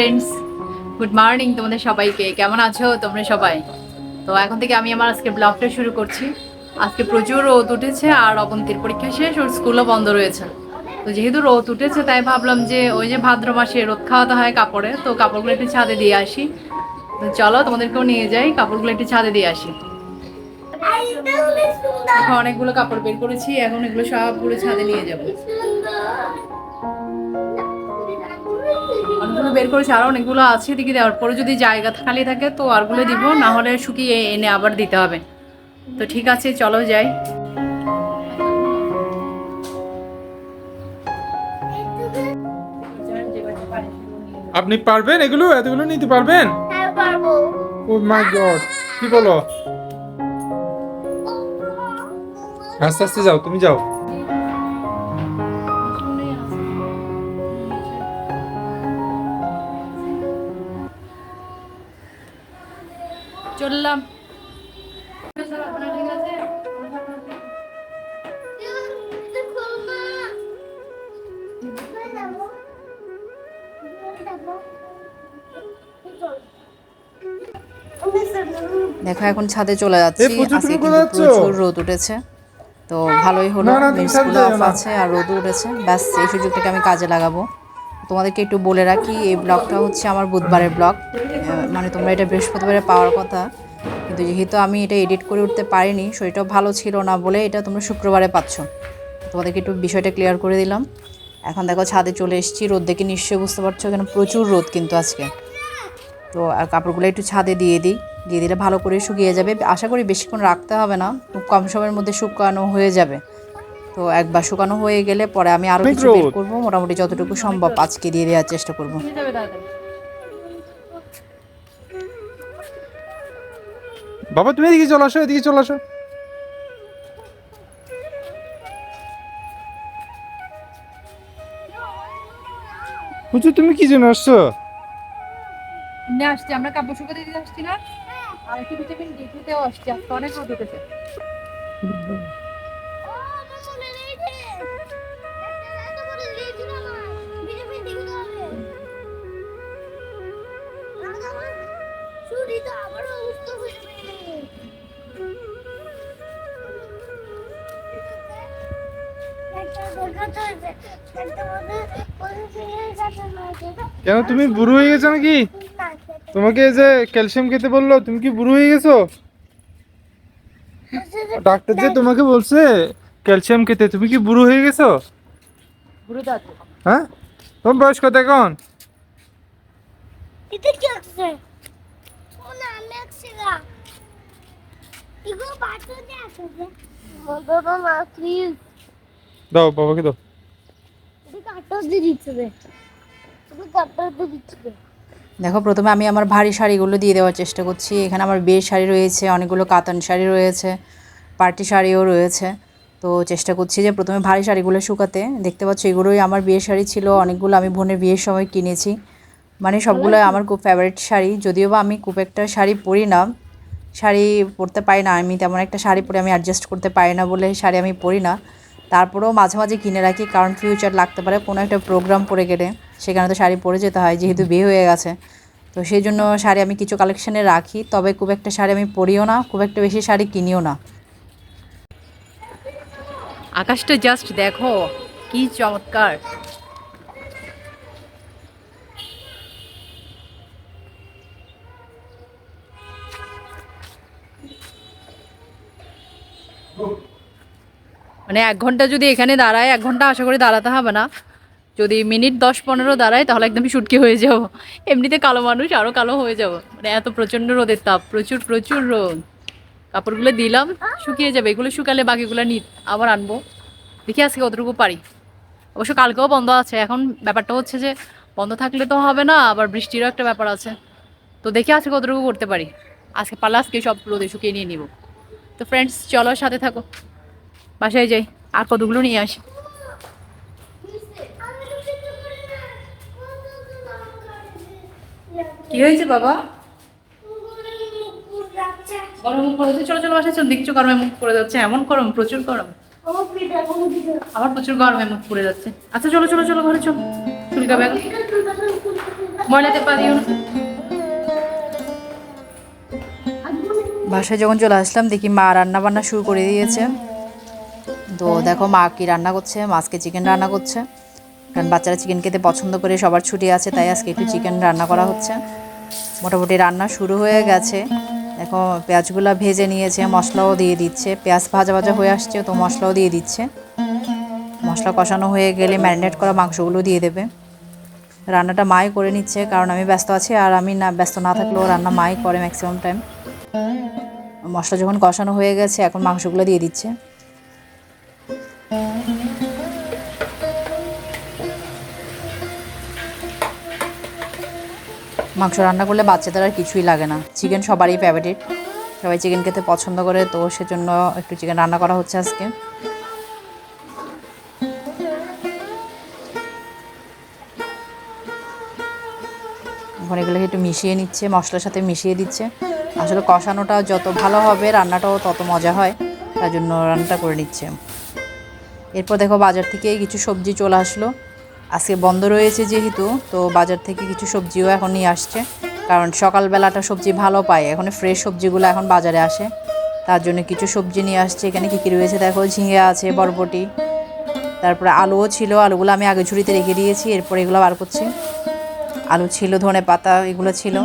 Friends good morning তোমাদের সবাইকে। কেমন আছো তোমরা সবাই? তো এখন থেকে আমি আমার আজকে ব্লগটা শুরু করছি। আজকে প্রচুর রোদ উঠেছে আর অবন্তীর পরীক্ষা শেষ, ওর স্কুলও বন্ধ রয়েছে। তো যেহেতু রোদ উঠেছে, তাই ভাবলাম যে ওই যে ভাদ্র মাসে রোদ খাওয়াতে হয় কাপড়ে, তো কাপড়গুলো একটু ছাদে দিয়ে আসি। তো চলো তোমাদেরকেও নিয়ে যাই, কাপড়গুলো একটু ছাদে দিয়ে আসি। অনেকগুলো কাপড় বের করেছি, এখন এগুলো সবগুলো ছাদে নিয়ে যাব। অনেকগুলো বের করেছি। আরও অনেকগুলো আছে এদিকে দেওয়ার পরে যদি জায়গা খালি থাকে তো আরগুলো দিব না হলে শুকিয়ে এনে আবার দিতে হবে। তো ঠিক আছে চলো যাই। আপনি পারবেন এগুলো? এতগুলো নিতে পারবেন? হ্যাঁ ও মাই গড কি বলো? আস্তে আস্তে যাও তুমি যাও। দেখো এখন ছাদে চলে যাচ্ছি। আজকে কিন্তু প্রচুর রোদ উঠেছে। তো ভালোই হলো অফ আছে আর রোদ উঠেছে। ব্যাস এই সুযোগটাকে আমি কাজে লাগাবো। তোমাদেরকে একটু বলে রাখি এই ব্লগটা হচ্ছে আমার বুধবারের ব্লগ। মানে তোমরা এটা বৃহস্পতিবারে পাওয়ার কথা। কিন্তু যেহেতু আমি এটা এডিট করে উঠতে পারিনি শরীরটাও ভালো ছিল না বলে এটা তোমরা শুক্রবারে পাচ্ছ। তোমাদেরকে একটু বিষয়টা ক্লিয়ার করে দিলাম। এখন দেখো ছাদে চলে এসেছি রোদ দেখে নিশ্চয়ই বুঝতে পারছ কেন প্রচুর রোদ কিন্তু আজকে। তো আর কাপড়গুলো একটু ছাদে দিয়ে দিই দিয়ে দিলে ভালো করে শুকিয়ে যাবে। আশা করি বেশিক্ষণ রাখতে হবে না খুব কম সময়ের মধ্যে শুকানো হয়ে যাবে। তো একবার শুকানো হয়ে গেলে পরে আমি আরও কিছু বের করব মোটামুটি যতটুকু সম্ভব আজকে দিয়ে দেওয়ার চেষ্টা করব। বাবা তুমি এদিকে চলে আসো এদিকে চলে আসো। বুঝছ তুমি কি জন্য আসছো? না আসছি, আমরা কাপড় শুকাতে দিতে আসছি না। আর একটু ভিটামিন ডি খেতেও আসছি অনেক রোদ উঠেছে। কেন তুমি বুড়ো হয়ে গেছো নাকি? তোমাকে যে ক্যালসিয়াম খেতে বলল তুমি কি বুড়ো হয়ে গেছো? ডাক্তার যে তোমাকে বলছে ক্যালসিয়াম খেতে তুমি কি বুড়ো হয়ে গেছো? হ্যাঁ? তোমার বয়স কত এখন? দাও বাবাকে দাও। দিচ্ছে দেখো প্রথমে আমি আমার ভারী শাড়িগুলো দিয়ে দেওয়ার চেষ্টা করছি। এখানে আমার বিয়ের শাড়ি রয়েছে অনেকগুলো কাতান শাড়ি রয়েছে পার্টি শাড়িও রয়েছে। তো চেষ্টা করছি যে প্রথমে ভারী শাড়িগুলো শুকাতে। দেখতে পাচ্ছ এগুলোই আমার বিয়ের শাড়ি ছিল অনেকগুলো আমি বোনের বিয়ের সময় কিনেছি। মানে সবগুলো আমার খুব ফেভারিট শাড়ি। যদিও বা আমি খুব একটা শাড়ি পরি না শাড়ি পরতে পারি না আমি তেমন একটা শাড়ি পরে আমি অ্যাডজাস্ট করতে পারি না বলে শাড়ি আমি পরি না। তারপরেও মাঝে মাঝে কিনে রাখি কারণ ফিউচার লাগতে পারে। কোনো একটা প্রোগ্রাম পরে গেলে সেখানে তো শাড়ি পরে যেতে হয় যেহেতু বিয়ে হয়ে গেছে। তো সেই জন্য শাড়ি আমি কিছু কালেকশানে রাখি তবে খুব একটা শাড়ি আমি পরিও না খুব একটা বেশি শাড়ি কিনিও না। আকাশটা জাস্ট দেখো কি চমৎকার। মানে এক ঘণ্টা যদি এখানে দাঁড়ায়, এক ঘণ্টা আশা করি দাঁড়াতে হবে না। যদি মিনিট দশ পনেরো দাঁড়ায়, তাহলে একদমই শুটকি হয়ে যাব। এমনিতে কালো মানুষ আরও কালো হয়ে যাব। মানে এত প্রচণ্ড রোদের তাপ, প্রচুর প্রচুর রোদ। কাপড়গুলো দিলাম, শুকিয়ে যাবে। এগুলো শুকালে বাকিগুলো নি আবার আনব। দেখি আজকে কতটুকু পারি। অবশ্য কালকেও বন্ধ আছে। এখন ব্যাপারটা হচ্ছে যে, বন্ধ থাকলে তো হবে না, আবার বৃষ্টিরও একটা ব্যাপার আছে। তো দেখি আজকে কতটুকু করতে পারি। আজকে পারলে আজকে সব রোদে শুকিয়ে নিয়ে নিব। তো ফ্রেন্ডস চলো সাথে থাকো। বাসায় যাই, আর কতগুলো নিয়ে আসি? কি হয়েছে বাবা? গরম মুখ চলো চলো, বাসায় চল, দেখছ গরমে মুখ পড়ে যাচ্ছে। এমন গরম, প্রচুর গরম। আমার প্রচুর গরমে মুখ পড়ে যাচ্ছে। আচ্ছা চলো চলো চলো, ঘরে চলো। চুলকা ব্যাগ ময়লাতে পা দিও না। বাসায় যখন চলে আসলাম, দেখি মা রান্না বান্না শুরু করে দিয়েছে। তো দেখো মা কি রান্না করছে? মাছকে চিকেন রান্না করছে। কারণ বাচ্চারা চিকেন খেতে পছন্দ করে সবার ছুটি আছে তাই আজকে একটু চিকেন রান্না করা হচ্ছে। মোটামুটি রান্না শুরু হয়ে গেছে। দেখো পেঁয়াজগুলো ভেজে নিয়েছে মশলাও দিয়ে দিচ্ছে। পেঁয়াজ ভাজা ভাজা হয়ে আসছে তো মশলাও দিয়ে দিচ্ছে। মশলা কষানো হয়ে গেলে ম্যারিনেট করা মাংসগুলো দিয়ে দেবে। রান্নাটা মাই করে নিচ্ছে কারণ আমি ব্যস্ত আছি আর আমি না ব্যস্ত না থাকলেও রান্না মাই করে ম্যাক্সিমাম টাইম মশলা যখন কষানো হয়ে গেছে এখন মাংসগুলো দিয়ে দিচ্ছে। মাংস রান্না করলে বাচ্চাদের আর কিছুই লাগে না। চিকেন সবারই ফেভারিট সবাই চিকেন খেতে পছন্দ করে, তো সেজন্য একটু চিকেন রান্না করা হচ্ছে আজকে। এখন এগুলোকে একটু মিশিয়ে নিচ্ছে, মশলার সাথে মিশিয়ে দিচ্ছে। আসলে কষানোটা যত ভালো হবে, রান্নাটাও তত মজা হয়, তার জন্য রান্নাটা করে নিচ্ছে। এরপর দেখো বাজার থেকে কিছু সবজি চলে আসলো। আজকে বন্ধ রয়েছে যেহেতু, তো বাজার থেকে কিছু সবজিও এখন নিয়ে আসছে। কারণ সকালবেলাটা সবজি ভালো পায়, এখন ফ্রেশ সবজিগুলো এখন বাজারে আসে। তার জন্য কিছু সবজি নিয়ে আসছে, এখানে কী কী রয়েছে দেখো? ঝিঙে আছে, বরবটি, তারপরে আলুও ছিল, আলুগুলো আমি আগে ঝুড়িতে রেখে দিয়েছি, এরপর এগুলো বার করছি। আলু ছিল ধনে পাতা এগুলো ছিল।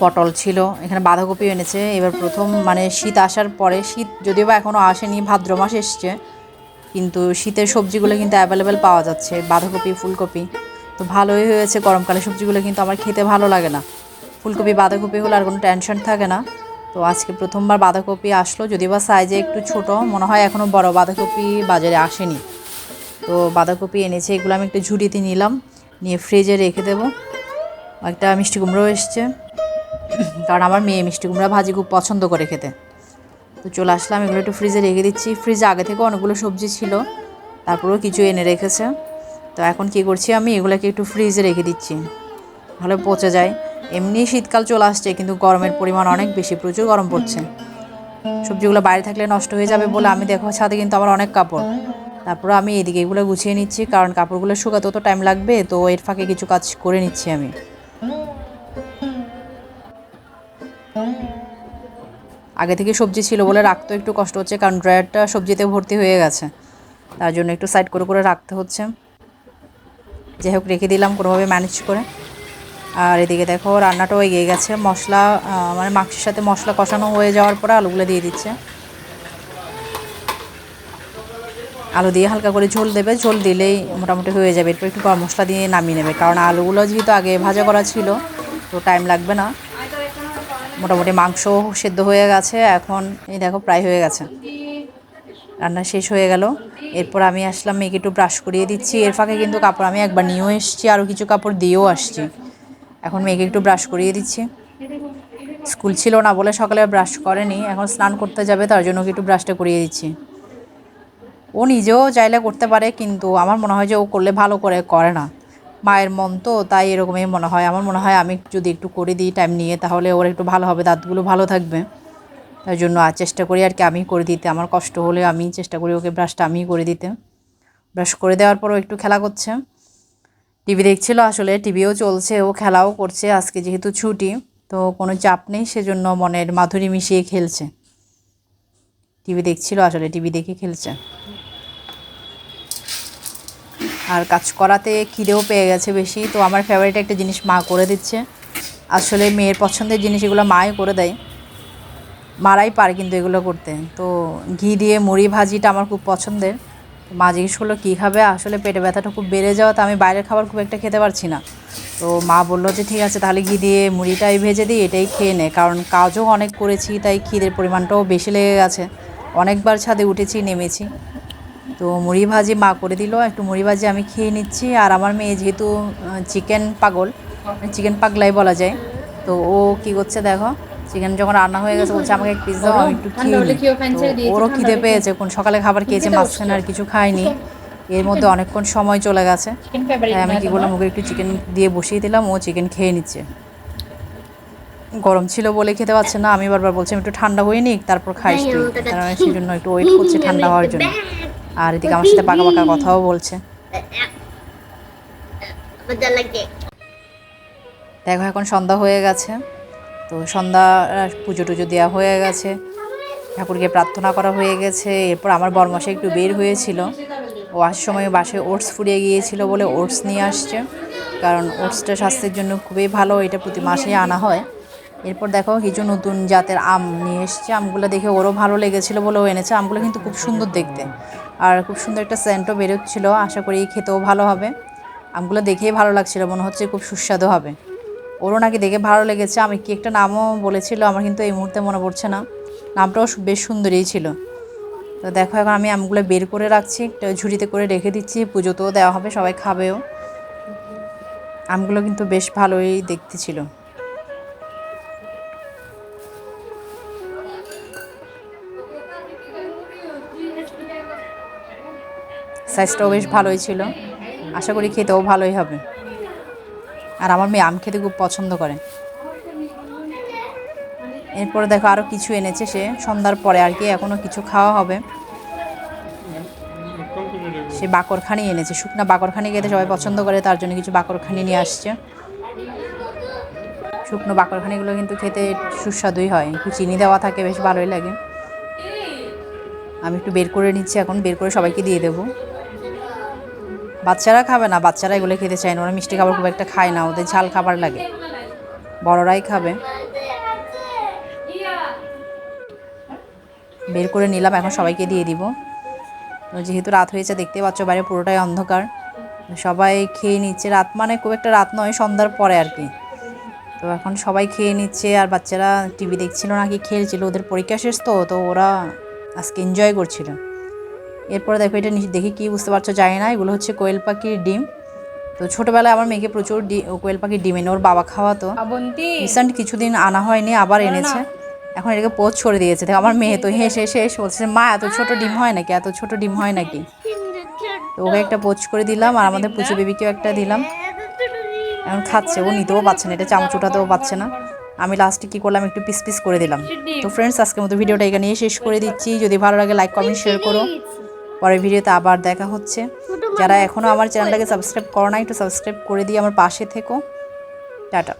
পটল ছিল, এখানে বাঁধাকপি এনেছে। এবার প্রথম মানে শীত আসার পরে, শীত যদিও বা এখনও আসেনি, ভাদ্র মাস এসছে, কিন্তু শীতের সবজিগুলো কিন্তু অ্যাভেলেবেল পাওয়া যাচ্ছে, বাঁধাকপি, ফুলকপি। তো ভালোই হয়েছে গরমকালে, সবজিগুলো কিন্তু আমার খেতে ভালো লাগে না। ফুলকপি, বাঁধাকপি হলে আর কোনো টেনশন থাকে না। তো আজকে প্রথমবার বাঁধাকপি আসলো, যদিও বা সাইজে একটু ছোট, মনে হয় এখনও বড়, বাঁধাকপি বাজারে আসেনি। তো বাঁধাকপি এনেছে, এগুলো আমি একটু ঝুড়িতে নিলাম, নিয়ে ফ্রিজে রেখে দেবো। একটা মিষ্টি কুমড়ো এসছে। কারণ আমার মেয়ে মিষ্টি কুমড়া ভাজি খুব পছন্দ করে খেতে। তো চলে আসলাম, এগুলো একটু ফ্রিজে রেখে দিচ্ছি। ফ্রিজে আগে থেকে অনেকগুলো সবজি ছিল, তারপরেও কিছু এনে রেখেছে। তো এখন কি করছি আমি, এগুলোকে একটু ফ্রিজে রেখে দিচ্ছি। ভালো পচে যায়। এমনি শীতকাল চলে আসছে, কিন্তু গরমের পরিমাণ অনেক বেশি, প্রচুর গরম পড়ছে। সবজিগুলো বাইরে থাকলে নষ্ট হয়ে যাবে বলে আমি দেখো ছাদে কিন্তু আমার অনেক কাপড়। তারপরে আমি এদিকে এগুলো গুছিয়ে নিচ্ছি, কারণ কাপড়গুলো শুকাতেও তো টাইম লাগবে, তো এর ফাঁকে কিছু কাজ করে নিচ্ছি আমি। আগে থেকে সবজি ছিল বলে রাখতে একটু কষ্ট হচ্ছে, কারণ ড্রয়ারটা সবজিতে ভর্তি হয়ে গেছে। তার জন্য একটু সাইড করে করে রাখতে হচ্ছে। যাই হোক, রেখে দিলাম কোনোভাবে ম্যানেজ করে। আর এদিকে দেখো, রান্নাটাও এগিয়ে গেছে। মশলা মানে মাংসের সাথে মশলা কষানো হয়ে যাওয়ার পরে আলুগুলো দিয়ে দিচ্ছে। আলু দিয়ে হালকা করে ঝোল দেবে। ঝোল দিলেই মোটামুটি হয়ে যাবে। এরপর একটু মশলা দিয়ে নামিয়ে নেবে। কারণ আলুগুলো যেহেতু আগে ভাজা করা ছিল, তো টাইম লাগবে না। মোটামুটি মাংস সেদ্ধ হয়ে গেছে, এখন এই দেখো প্রায় হয়ে গেছে। রান্না শেষ হয়ে গেল। এরপর আমি আসলাম, মেয়েকে একটু ব্রাশ করিয়ে দিচ্ছি। এর ফাঁকে কিন্তু কাপড়, আমি একবার নিয়েও এসেছি আরও কিছু কাপড় দিয়েও আসছি। এখন মেয়েকে একটু ব্রাশ করিয়ে দিচ্ছি। স্কুল ছিল না বলে সকালে ব্রাশ করেনি, এখন স্নান করতে যাবে, তার জন্য একটু ব্রাশটা করিয়ে দিচ্ছি। ও নিজেও চাইলে করতে পারে, কিন্তু আমার মনে হয় যে ও করলে ভালো করে করে না। মায়ের মন তো তাই এরকমই মনে হয়। আমার মনে হয় আমি যদি একটু করে দিই টাইম নিয়ে, তাহলে ওর একটু ভালো হবে, দাঁতগুলো ভালো থাকবে। তাই জন্য আর চেষ্টা করি আর কি আমি করে দিতে। আমার কষ্ট হলে আমি চেষ্টা করি ওকে ব্রাশটা আমি করে দিতে। ব্রাশ করে দেওয়ার পরও একটু খেলা করছে। টিভি দেখছিল আসলে টিভিও চলছে, ও খেলাও করছে। আজকে যেহেতু ছুটি, তো কোনো চাপ নেই, সেজন্য মনের মাধুরী মিশিয়ে খেলছে। টিভি দেখছিল আসলে টিভি দেখে খেলছে। আর কাজ করাতে খিদেও পেয়ে গেছে বেশি। তো আমার ফেভারিট একটা জিনিস মা করে দিচ্ছে। আসলে মেয়ের পছন্দের জিনিস এগুলো মাই করে দেয়। মারাই পারে কিন্তু এগুলো করতে। তো ঘি দিয়ে মুড়ি ভাজিটা আমার খুব পছন্দের। মা জিজ্ঞেস করল, কী খাবে? আসলে পেটে ব্যথাটা খুব বেড়ে যাওয়া, তো আমি বাইরের খাবার খুব একটা খেতে পারছি না। তো মা বলল যে, ঠিক আছে, তাহলে ঘি দিয়ে মুড়িটাই ভেজে দিই, এটাই খেয়ে নে। কারণ কাজও অনেক করেছি, তাই খিদের পরিমাণটাও বেশি লেগে গেছে। অনেকবার ছাদে উঠেছি, নেমেছি। তো মুড়ি ভাজি মা করে দিল একটু মুড়ি ভাজি আমি খেয়ে নিচ্ছি। আর আমার মেয়ে যেহেতু চিকেন পাগল চিকেন পাগলাই বলা যায় তো ও কি করছে দেখো চিকেন যখন রান্না হয়ে গেছে বলছে আমাকে পিস দাও আমি একটু খেয়ে ওরও খিদে পেয়েছে কোন সকালে খাবার খেয়েছে মাঝখানে আর কিছু খায়নি। এর মধ্যে অনেকক্ষণ সময় চলে গেছে। চিকেন আমি কি করলাম ওকে একটু চিকেন দিয়ে বসিয়ে দিলাম ও চিকেন খেয়ে নিচ্ছে। গরম ছিল বলে খেতে পারছে না আমি বারবার বলছি একটু ঠান্ডা হয়ে নিক তারপর খাইস তুই। কারণ সেই জন্য একটু ওয়েট করছে ঠান্ডা হওয়ার জন্য। আর এদিকে আমার সাথে পাকা পাকা কথাও বলছে। দেখো এখন সন্ধ্যা হয়ে গেছে। তো সন্ধ্যা পুজো টুজো দেওয়া হয়ে গেছে। ঠাকুরকে প্রার্থনা করা হয়ে গেছে। এরপর আমার বরমশাই একটু বের হয়েছিল। ও আসার সময় বাসে ওটস ফুরিয়ে গিয়েছিল বলে ওটস নিয়ে আসছে। কারণ ওটসটা স্বাস্থ্যের জন্য খুবই ভালো। এটা প্রতি মাসেই আনা হয়। এরপর দেখো কিছু নতুন জাতের আম নিয়ে এসছে। আমগুলো দেখে ওরও ভালো লেগেছিলো বলেও এনেছে। আমগুলো কিন্তু খুব সুন্দর দেখতে। আর খুব সুন্দর একটা সেন্টও বেরোচ্ছিলো। আশা করি খেতেও ভালো হবে। আমগুলো দেখেই ভালো লাগছিল। মনে হচ্ছে খুব সুস্বাদু হবে। ওরও নাকি দেখে ভালো লেগেছে। আমি কি একটা নামও বলেছিল, আমার কিন্তু এই মুহূর্তে মনে পড়ছে না। নামটাও বেশ সুন্দরই ছিল। তো দেখো, এখন আমি আমগুলো বের করে রাখছি। একটা ঝুড়িতে করে রেখে দিচ্ছি। পুজোতেও দেওয়া হবে, সবাই খাবেও। আমগুলো কিন্তু বেশ ভালোই দেখতে ছিল। সাইজটাও বেশ ভালোই ছিল। আশা করি খেতেও ভালোই হবে। আর আমার মেয়ে আম খেতে খুব পছন্দ করে। এরপরে দেখো আরও কিছু এনেছে সে। সন্ধ্যার পরে আর কি এখনও কিছু খাওয়া হবে। সে বাকরখানি এনেছে। শুকনা বাকরখানি খেতে সবাই পছন্দ করে, তার জন্য কিছু বাকরখানি নিয়ে আসছে। শুকনো বাকরখানিগুলো কিন্তু খেতে সুস্বাদুই হয়। একটু চিনি দেওয়া থাকে, বেশ ভালোই লাগে। আমি একটু বের করে নিচ্ছি এখন। বের করে সবাইকে দিয়ে দেবো। বাচ্চারা খাবে না, বাচ্চারা এগুলো খেতে চায় না, ওরা মিষ্টি খাবার খুব একটা খায় না, ওদের ঝাল খাবার লাগে। বড়রাই খাবে। বের করে নিলাম, এখন সবাইকে দিয়ে দিব। যেহেতু রাত হয়েছে দেখতে পাচ্ছ বাইরে পুরোটাই অন্ধকার। সবাই খেয়ে নিচ্ছে, রাত মানে খুব একটা রাত নয়, সন্ধ্যার পরে আর কি। তো এখন সবাই খেয়ে নিচ্ছে, আর বাচ্চারা টিভি দেখছিল নাকি, খেলছিল, ওদের পরীক্ষা শেষ তো তো ওরা আজকে এনজয় করছিল। এরপরে দেখো এটা দেখে কী বুঝতে পারছ জানি না এগুলো হচ্ছে কোয়েল পাখির ডিম। তো ছোটোবেলায় আমার মেয়েকে প্রচুর ডি কোয়েল পাখির ডিম এনে ওর বাবা খাওয়াতো। রিসেন্ট কিছুদিন আনা হয়নি আবার এনেছে। এখন এটাকে পোচ ছড়ে দিয়েছে। দেখো আমার মেয়ে তো হেসে এসে বলছে মা এত ছোট ডিম হয় নাকি? এত ছোট ডিম হয় নাকি? তো ওকে একটা পোচ করে দিলাম আর আমাদের পুচু বেবিকেও একটা দিলাম। এখন খাচ্ছে ও নিতেও পাচ্ছে না এটা চামচ উঠাতেও পাচ্ছে না। আমি লাস্টে কী করলাম একটু পিস পিস করে দিলাম। তো ফ্রেন্ডস আজকের মতো ভিডিওটা এখানে শেষ করে দিচ্ছি। যদি ভালো লাগে লাইক কমেন্ট শেয়ার করো। পরের ভিডিওতে আবার দেখা হচ্ছে। যারা এখনও আমার চ্যানেলটাকে সাবস্ক্রাইব করো না একটু সাবস্ক্রাইব করে দিয়ে আমার পাশে থেকো। টাটা।